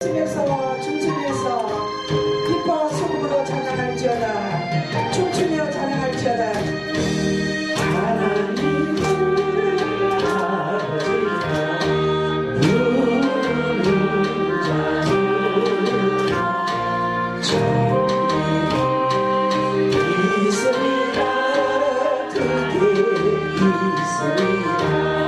춤에서 춤추면서 기뻐 소금으로 찬양할지어다. 춤추며 자는 있으리라 그게 있으리라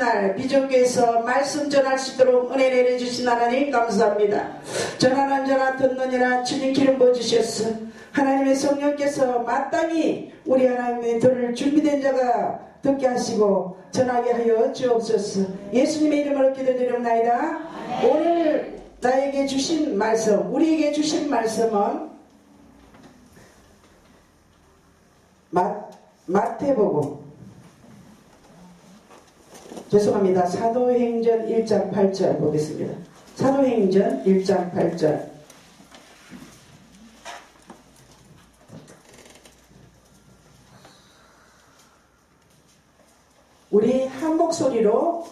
날 비전교에서 말씀 전할 수 있도록 은혜 내려주신 하나님 감사합니다. 전하는 전하 듣느니라 주님 기름 부어주셨어 하나님의 성령께서 마땅히 우리 하나님의 들을 준비된 자가 듣게 하시고 전하게 하여 주옵소서. 예수님의 이름으로 기도드립니다. 오늘 나에게 주신 말씀 우리에게 주신 말씀은 마, 마태복음 죄송합니다. 사도행전 1장 8절 보겠습니다. 사도행전 1장 8절 우리 한 목소리로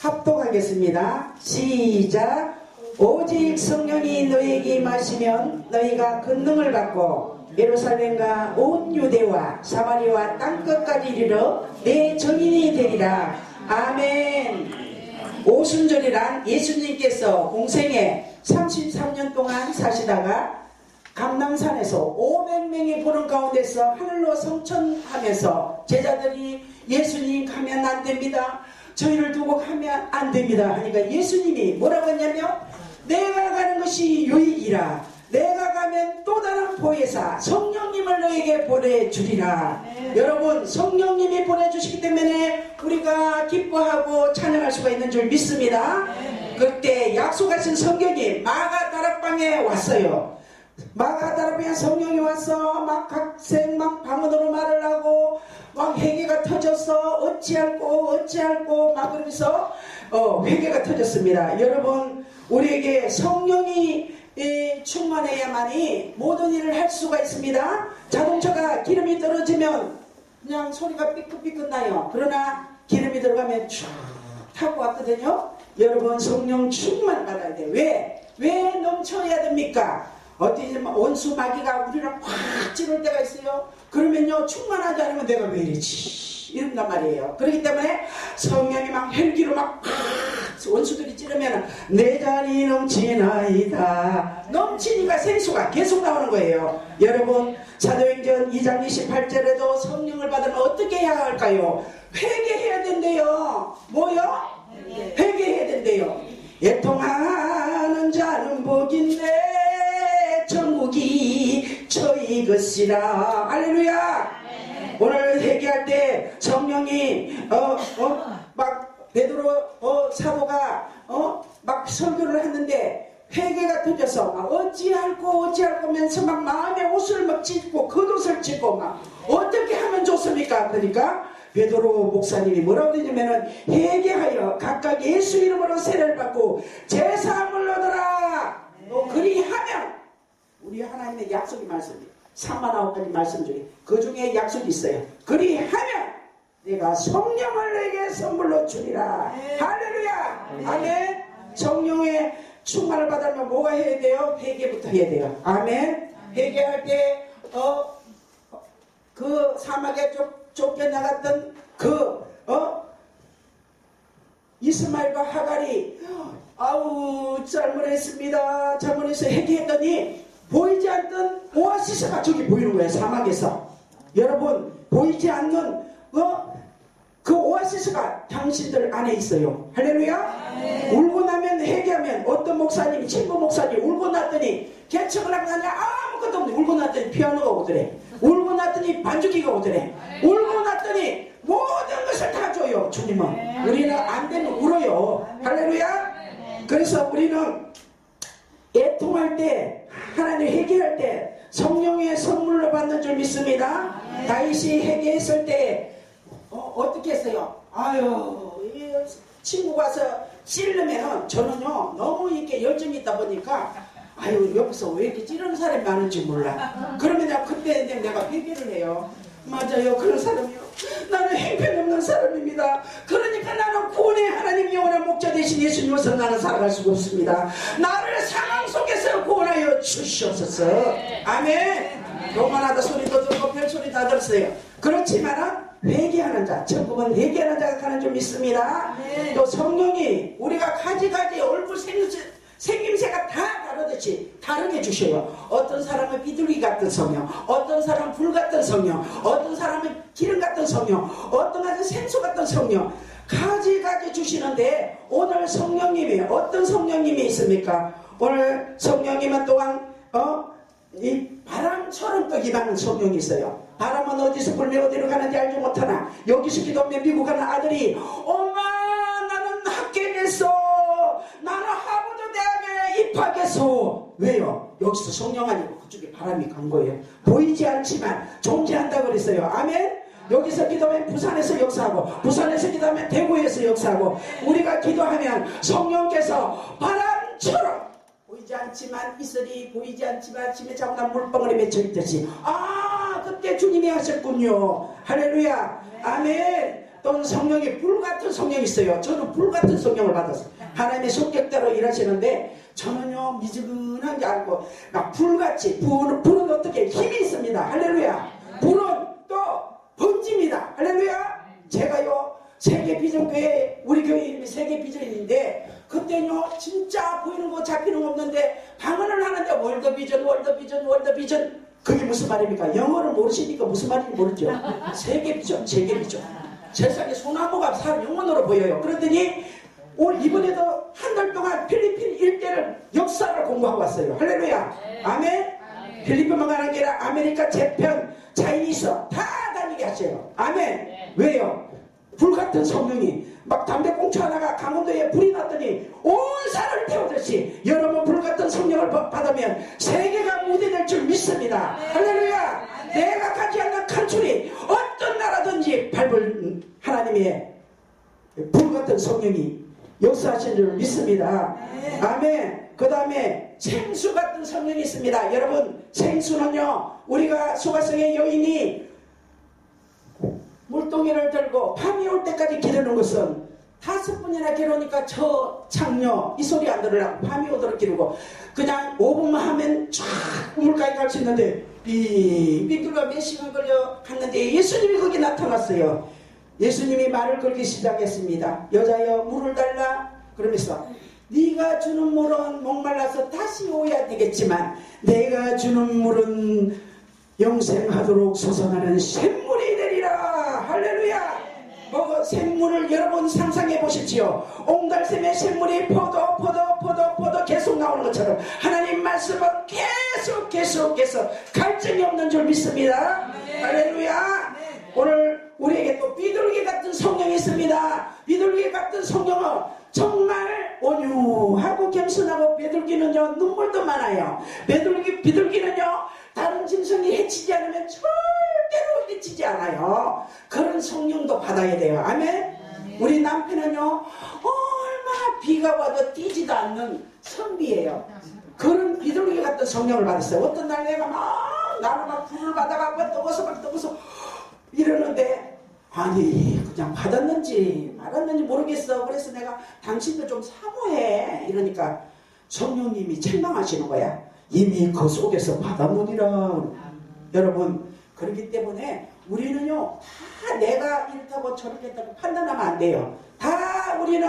합독하겠습니다. 시작. 오직 성령이 너에게 임하시면 너희가 권능을 받고 예루살렘과 온 유대와 사마리와 땅끝까지 이르러 내 정인이 되리라. 아멘. 오순절이란 예수님께서 공생에 33년 동안 사시다가 감남산에서 500명이 보는 가운데서 하늘로 성천하면서 제자들이 예수님 가면 안 됩니다. 저희를 두고 가면 안 됩니다. 하니까 예수님이 뭐라고 했냐면 내가 가는 것이 유익이라 내가 가면 또 다른 보혜사 성령님을 너에게 보내주리라. 여러분 성령님이 보내주시기 때문에 우리가 기뻐하고 찬양할 수가 있는 줄 믿습니다. 그때 약속하신 성경이 마가 다락방에 왔어요. 마가다라비아 성령이 와서 막 각생 막 방언으로 말을 하고 막 회개가 터져서 어찌할꼬 어찌할꼬 막 그러면서 어, 회개가 터졌습니다. 여러분 우리에게 성령이 이, 충만해야만이 모든 일을 할 수가 있습니다. 자동차가 기름이 떨어지면 그냥 소리가 삐끗삐끗 나요. 그러나 기름이 들어가면 쭉 타고 왔거든요. 여러분 성령 충만 받아야 돼요. 왜? 왜 넘쳐야 됩니까? 좀 원수 마귀가 우리를 확 찌를 때가 있어요. 그러면요 충만하지 않으면 내가 왜 이러지 이런단 말이에요. 그렇기 때문에 성령이 막 헬기로 막 원수들이 찌르면 내 자리 넘치나이다. 넘치니까 생수가 계속 나오는 거예요. 여러분 사도행전 2장 28절에도 성령을 받으면 어떻게 해야 할까요? 회개해야 된대요. 뭐요? 회개해야 된대요. 애통하는 자는 복인데 천국이 저희 것이라 할렐루야 오늘 회개할 때 성령이 어어막 베드로 어 사도가 어 막 설교를 했는데 회개가 터져서 막 어찌할꼬 어찌할꼬 하면서 막 마음에 옷을 막 찢고 겉옷을 찢고 막 어떻게 하면 좋습니까? 그러니까 베드로 목사님이 뭐라고 그러냐면은 회개하여 각각 예수 이름으로 세례를 받고 제사함을 얻어라! 너 그리하면 우리 하나님의 약속이 말씀이에요. 3만 아홉 가지 말씀 중에 그 중에 약속이 있어요. 그리하면 내가 성령을 내게 선물로 주리라 할렐루야 아멘 성령의 충만을 받으면 뭐가 해야 돼요? 회개부터 해야 돼요 아멘 회개할 때 어, 그 사막에 쫓, 쫓겨나갔던 그, 어? 이스마엘과 하갈이, 아우, 잘못했습니다. 잘못해서 회개했더니, 보이지 않던 오아시스가 저기 보이는 거예요, 사막에서. 여러분, 보이지 않는, 어? 그 오아시스가 당신들 안에 있어요. 할렐루야? 울고 나면 회개하면 어떤 목사님이, 친구 목사님 울고 났더니 개척을 하고 나니 아무것도 없네. 울고 났더니 피아노가 오더래. 울고 났더니 반주기가 오더래. 울고 났더니 모든 것을 다 줘요. 주님은. 우리는 안 되면 울어요. 할렐루야? 그래서 우리는 애통할 때 하나님 회개할 때 성령의 선물로 받는 줄 믿습니다. 다윗이 회개했을 때 어, 떻게 했어요? 아유 이 친구가 와서 찌르면은 저는요 너무 이렇게 열정이 있다 보니까 아유 여기서 왜 이렇게 찌르는 사람이 많은지 몰라. 그러면 내가 그때 내가 회개를 해요. 맞아요 그런 사람이요. 나는 행편없는 사람입니다. 그러니까 나는 구원의 하나님 영원한 목자 되신 예수님으로서 나는 살아갈 수가 없습니다. 나를 상황 속에서 구원하여 주시옵소서. 아멘. 요만하다 소리도 듣고 별 소리 다 들었어요. 그렇지만은 회개하는 자, 천국은 회개하는 자가 가는 줄 믿습니다. 또 성령이 우리가 가지가지 얼굴 생김새, 생김새가 다 다르듯이 다르게 주셔요. 어떤 사람은 비둘기 같은 성령, 어떤 사람은 불 같은 성령, 어떤 사람은 기름 같은 성령, 어떤 가지 생수 같은 성령. 가지가지 주시는데 오늘 성령님이 어떤 성령님이 있습니까? 오늘 성령님은 또한 어? 이 바람처럼 또 임하는 성령이 있어요. 바람은 어디서 불며 어디로 가는지 알지 못하나 여기서 기도하면 미국 가는 아들이 엄마 나는 합격했어 나는 하버드 대학에 입학했어 왜요? 여기서 성령 아니고 그쪽에 바람이 간 거예요. 보이지 않지만 존재한다 그랬어요. 아멘. 여기서 기도하면 부산에서 역사하고 부산에서 기도하면 대구에서 역사하고 우리가 기도하면 성령께서 바람처럼 보이지 않지만 이슬이 보이지 않지만 집에 자꾸 난 물방울에 맺혀 있듯이. 아 그때 주님이 하셨군요. 할렐루야. 아멘. 또는 성령이 불 같은 성령이 있어요. 저는 불 같은 성령을 받았어요. 하나님의 성격대로 일하시는데 저는요 미지근한 게 아니고 막 불같이 불, 불은 어떻게 힘이 있습니다. 할렐루야. 불은 또 번집니다. 할렐루야. 제가요 세계 비전교회 우리 교회 이름이 세계 비전인데 그때요 진짜 보이는 거 잡히는 거 없는데 방언을 하는데 월드 비전 월드 비전 월드 비전 그게 무슨 말입니까? 영어를 모르시니까 무슨 말인지 모르죠. 세계 비전 세계 비전 세상에 소나무가 사람 영혼으로 보여요. 그러더니 올 이번에도 한 달 동안 필리핀 일대를 역사를 공부하고 왔어요. 할렐루야. 아멘. 필리핀만 가는 게 아니라 아메리카 재편 차이니스 다 다니게 하세요. 아멘. 왜요? 불같은 성령이 막 담배 꽁초 하나가 강원도에 불이 났더니 온 산을 태우듯이 여러분 불같은 성령을 받- 받으면 세계가 무대될 줄 믿습니다. 할렐루야. 내가 가지 않는 칼줄이 어떤 나라든지 밟을 하나님의 불같은 성령이 역사하신 줄 믿습니다. 아멘. 그 다음에 생수 같은 성령이 있습니다. 여러분 생수는요 우리가 수가성의 여인이 물동이를 들고 밤이 올 때까지 기르는 것은 다섯 분이나 기르니까 저 창녀 이 소리 안 들으려고 밤이 오도록 기르고 그냥 5분만 하면 쫙 우물가에 갈 수 있는데 빙빙 몇 시간 걸려 갔는데 예수님이 거기 나타났어요. 예수님이 말을 걸기 시작했습니다. 여자여 물을 달라. 그러면서 네가 주는 물은 목말라서 다시 오야 되겠지만 내가 주는 물은 영생하도록 솟아나는 샘물이 되리라 할렐루야 뭐 샘물을 여러분 상상해 보십시오. 옹달샘의 샘물이 포도 포도 포도 포도 계속 나오는 것처럼 하나님 말씀은 계속 계속 계속 갈증이 없는 줄 믿습니다. 할렐루야. 오늘 우리에게 또 비둘기 같은 성령이 있습니다. 비둘기 같은 성령은 정말 온유하고 겸손하고 비둘기는요 눈물도 많아요. 비둘기 비둘기는요 다른 짐승이 해치지 않으면 절대로 해치지 않아요. 그런 성령도 받아야 돼요. 아멘. 우리 남편은요 얼마나 비가 와도 뛰지도 않는 선비예요. 그런 비둘기 같은 성령을 받았어요. 어떤 날 내가 막 나는 막 불을 받아갖고 떠서 막 떠서 이러는데 아니 그냥 받았는지 말았는지 모르겠어. 그래서 내가 당신도 좀 사모해 이러니까 성령님이 책망하시는 거야. 이미 그 속에서 받아보니라. 여러분 그렇기 때문에 우리는요 다 내가 이렇다고 저렇겠다고 판단하면 안 돼요. 다 우리는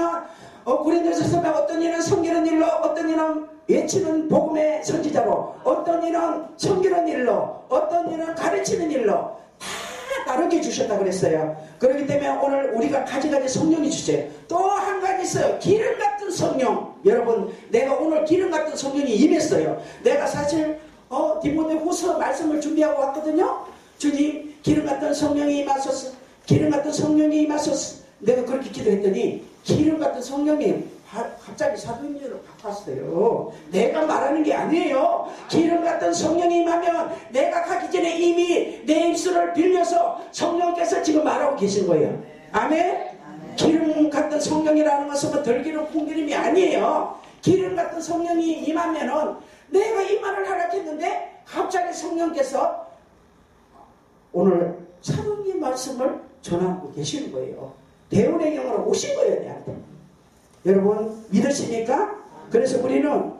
어, 구린도서 서면 어떤 이는 섬기는 일로 어떤 이는 외치는 복음의 선지자로 어떤 이는 섬기는 일로 어떤 이는 가르치는 일로 다 다르게 주셨다 그랬어요. 그렇기 때문에 오늘 우리가 가지가지 성령이 주세 요. 또한 가지 있어요. 기름 같은 성령. 여러분, 내가 오늘 기름 같은 성령이 임했어요. 내가 사실 어, 디모데 후서 말씀을 준비하고 왔거든요. 주님, 기름 같은 성령이 임하소서. 기름 같은 성령이 임하소서. 내가 그렇게 기도했더니 기름 같은 성령이 바- 갑자기 사도행전으로 바꿨어요. 내가 말하는 게 아니에요. 기름 같은 성령이 임하면 내가 가기 전에 이미 내 입술을 빌려서 성령께서 지금 말하고 계신 거예요. 아멘? 기름 같은 성령이라는 것은 뭐 덜기름 콩기름이 아니에요. 기름 같은 성령이 임하면은 내가 이 말을 하락했는데 갑자기 성령께서 오늘 사도님 말씀을 전하고 계시는 거예요. 대운의 영으로 오신 거예요, 내한테. 여러분 믿으십니까? 그래서 우리는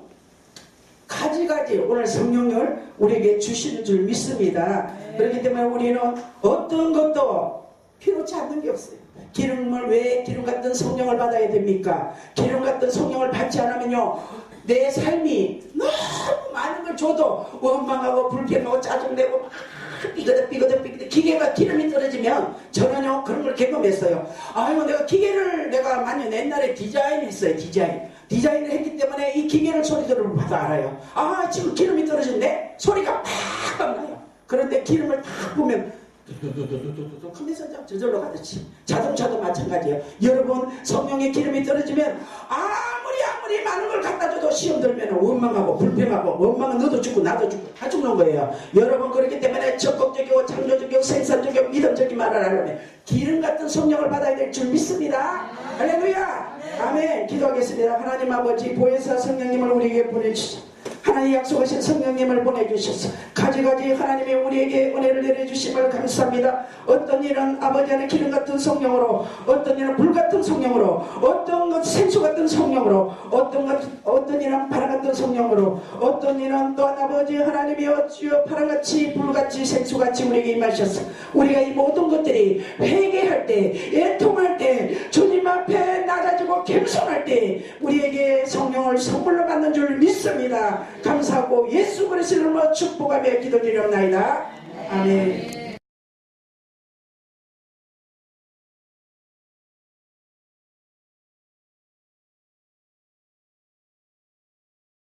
가지가지 오늘 성령을 우리에게 주시는 줄 믿습니다. 그렇기 때문에 우리는 어떤 것도 필요치 않는 게 없어요. 기름을 왜 기름 같은 성령을 받아야 됩니까? 기름 같은 성령을 받지 않으면요. 내 삶이 너무 많은 걸 줘도 원망하고 불평하고 짜증내고 막 삐그덕 삐그덕 삐그덕 기계가 기름이 떨어지면 저는요 그런 걸 경험했어요. 아유 내가 기계를 내가 많이 옛날에 디자인했어요 디자인. 디자인을 했기 때문에 이 기계를 소리 들을 받아 알아요. 아 지금 기름이 떨어졌네 소리가 팍 나요. 그런데 기름을 탁 보면 두두두두두두 하면서 저절로 가듯이 자동차도 마찬가지예요. 여러분 성령의 기름이 떨어지면 아무리 아무리 많은 걸 갖다 줘도 시험 들면 원망하고 불평하고 원망은 너도 죽고 나도 죽고 다 죽는 거예요. 여러분 그렇기 때문에 적극적이고 창조적이고 생산적이고 믿음적인 말을 하려면 기름 같은 성령을 받아야 될 줄 믿습니다. 할렐루야. 아멘. 기도하겠습니다. 하나님 아버지 보혜사 성령님을 우리에게 보내주시오. 하나님 약속하신 성령님을 보내주셔서 가지가지 하나님이 우리에게 은혜를 내려주심을 감사합니다. 어떤 일은 아버지 안에 기름 같은 성령으로 어떤 일은 불 같은 성령으로 어떤 것 생수 같은 성령으로 어떤 것 어떤 일은 바람 같은 성령으로 어떤 일은 또한 아버지 하나님이 어찌요 바람같이 불같이 생수같이 우리에게 임하셔서 우리가 이 모든 것들이 회개할 때 애통할 때 주님 앞에 낮아지고 겸손할 때 우리에게 성령을 선물로 받는 줄 믿습니다. 감사하고 예수 그리스도로 축복하며 기도드리옵나이다. 아멘.